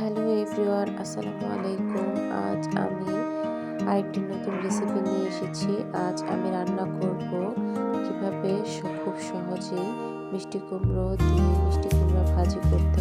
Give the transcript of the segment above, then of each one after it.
Hello everyone, আসসালামু আলাইকুম। আজ আমি আরেকটি নতুন রেসিপি নিয়ে এসেছি। আজ আমি রান্না করব কীভাবে খুব সহজেই মিষ্টি কুমড়ো দিয়ে মিষ্টি কুমড়ো ভাজি করতে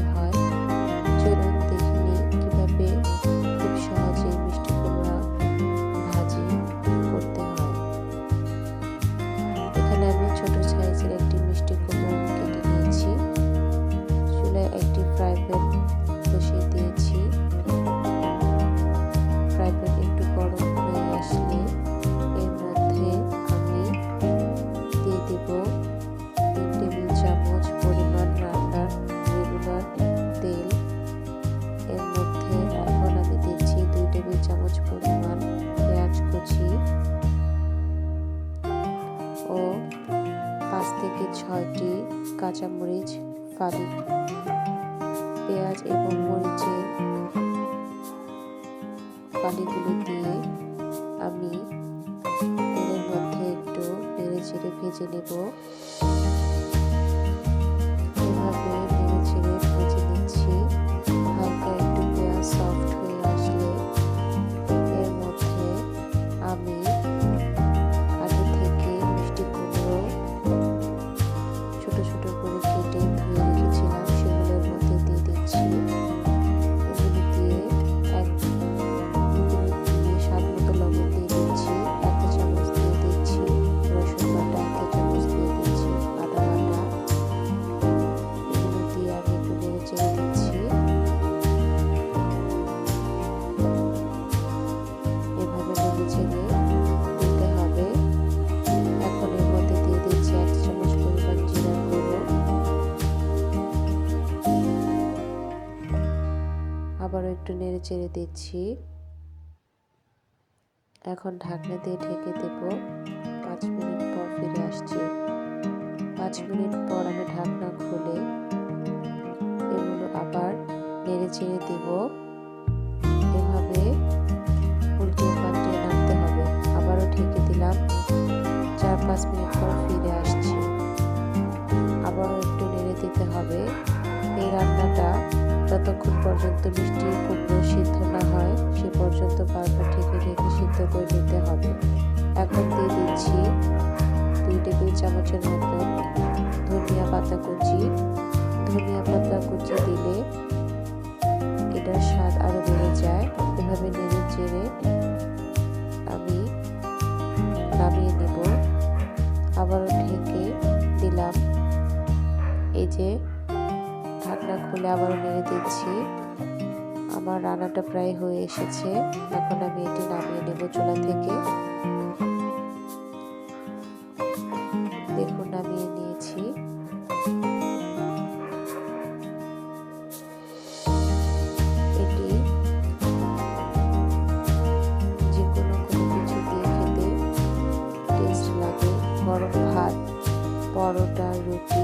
কাঁচামরিচ ফালি পেঁয়াজ এবং মরিচের ফালিগুলো দিয়ে আমি তেলের মধ্যে একটু নেড়ে চেড়ে ভেজে নেব। আবারও একটু নেড়ে চেড়ে দিচ্ছি। এখন ঢাকনা দিয়ে ঢেকে দেব। পাঁচ মিনিট পর ফিরে আসছি। পাঁচ মিনিট পর আমি ঢাকনা খুলে এগুলো আবার নেড়ে চেড়ে দেব। এভাবে উল্টে পাল্টে নাড়তে হবে। আবারও ঢেকে দিলাম। চার পাঁচ মিনিট পর ফিরে আসছি। আবারও একটু নেড়ে দিতে হবে। যতক্ষণ পর্যন্ত মিষ্টি কুমড়ো সিদ্ধ না হয়, সে পর্যন্ত বারবার ঢেকে ঢেকে সিদ্ধ করে নিতে হবে। এখন দিয়ে দিচ্ছি দুই টেবিল চামচের মতো ধনিয়া পাতা কুচি। ধনিয়া পাতা কুচি দিলে এটার স্বাদ আরও বেড়ে যায়। এভাবে নেড়ে চেড়ে আমি নামিয়ে নেব। আবারও ঢেকে দিলাম। এই যে ঢাকনা খুলে আবারও নেড়ে দিচ্ছি। আমার রান্নাটা প্রায় হয়ে এসেছে। এখন আমি এটি নামিয়ে নেব চুলা থেকে। দেখুন, নামিয়ে নিয়েছি। এটি যে কোনো টেস্ট ভাত, পরোটা, রুটি।